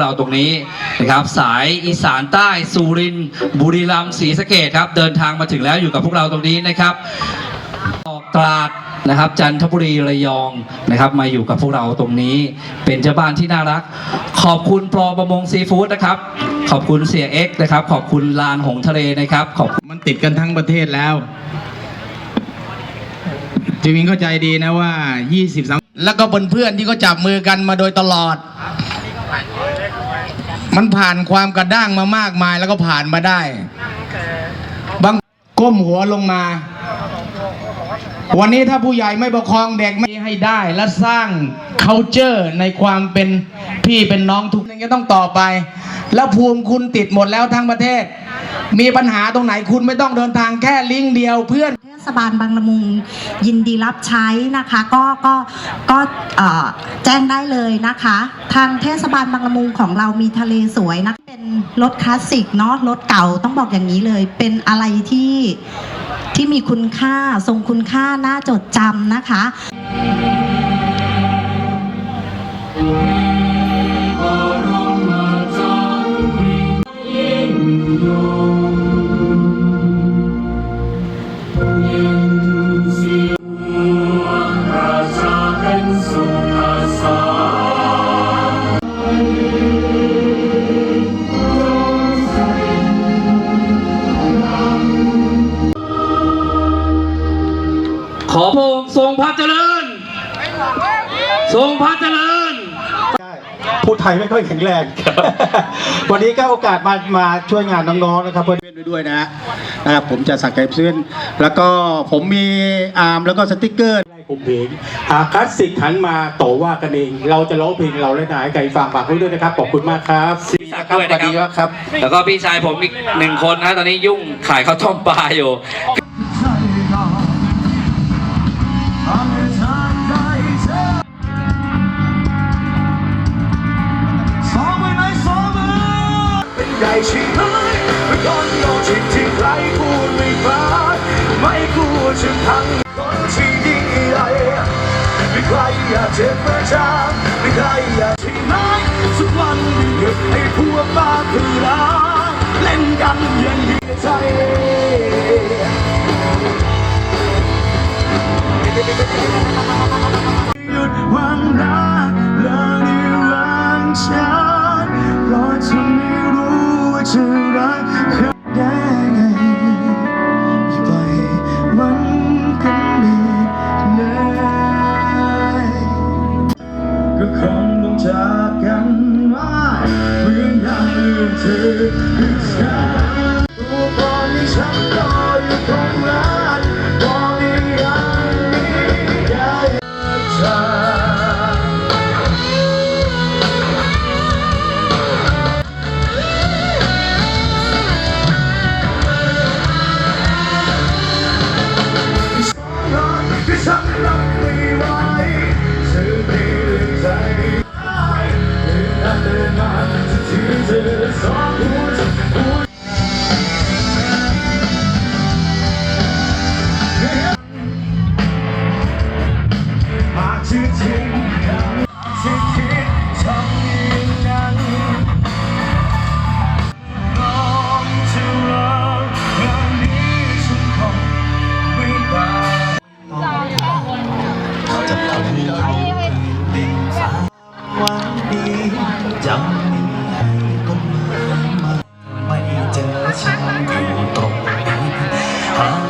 เราตรงนี้นะครับ สายอีสานใต้สุรินทร์บุรีรัมย์ศรีสะเกดครับ เดินทางมาถึงแล้วอยู่กับพวกเราตรงนี้นะครับออกตราดนะครับ จันทบุรีระยองนะครับ มาอยู่กับพวกเราตรงนี้เป็นเจ้าบ้านที่น่ารัก ขอบคุณปลอประมงซีฟู้ดนะครับ ขอบคุณเสียเอ็กซ์นะครับ ขอบคุณลานหงทะเลนะครับขอบมันติดกันทั้งประเทศแล้วจิวินเข้าใจดีนะว่า20 3แล้วก็เพื่อนๆที่เขาจับมือกันมาโดยตลอด มันผ่านความกระด้างมามากมายแล้วก็ผ่านมาได้ บางก้มหัวลงมา วันนี้ถ้าผู้ใหญ่ไม่ประคองเด็กไม่ให้ได้และสร้าง culture ในความเป็นพี่เป็นน้องทุกอย่างจะต้องต่อไป แล้วภูมิคุณติดหมดแล้วทั้งประเทศ มีปัญหาตรงไหนคุณไม่ต้องเดินทางแค่ลิงก์เดียวเพื่อน ศบาลบางละมุงยินดีรับใช้นะคะ ก็ก็ก็แจ้งได้เลยนะคะ ทางเทศบาลบางละมุงของเรามีทะเลสวยนะเป็นรถคลาสสิกเนาะรถเก่าต้องบอกอย่างนี้เลย เป็นอะไรที่ที่มีคุณค่าทรงคุณค่าน่าจดจำนะคะ ขอพระองค์ทรงพระเจริญ ทรงพระเจริญพูดไทยไม่ค่อยแข็งแรง วันนี้ก็โอกาสมามาช่วยงานน้องๆนะครับเพื่อนๆด้วยนะฮะนะครับผมจะสักไก่เพื่อนแล้วก็ผมมีอาร์มแล้วก็สติกเกอร์ได้กลุ่มเพลงอาคลาสสิกหันมาโตว่ากันเอง เราจะร้องเพลงเราเล่นหายไก่ฟังฝากไว้ด้วยนะครับขอบคุณมากครับศักดิ์ด้วยนะครับครับแล้วก็พี่ชายผมอีกหนึ่งคนนะตอนนี้ยุ่งขายข้าวต้มปลาอยู่ ใหญ่ใช่ไหมเป็นคนโง่ที่ที่ใครพูดไม่ฟังไม่กลัวจะพังคนที่ยิ่งใหญ่ไม่ใครอยากเจ็บประจานไม่ใครอยากที่ไหนสักวันหยุดให้พวกบ้าคือร้าเล่นกันอย่างดีใจ รู้ 参不透啊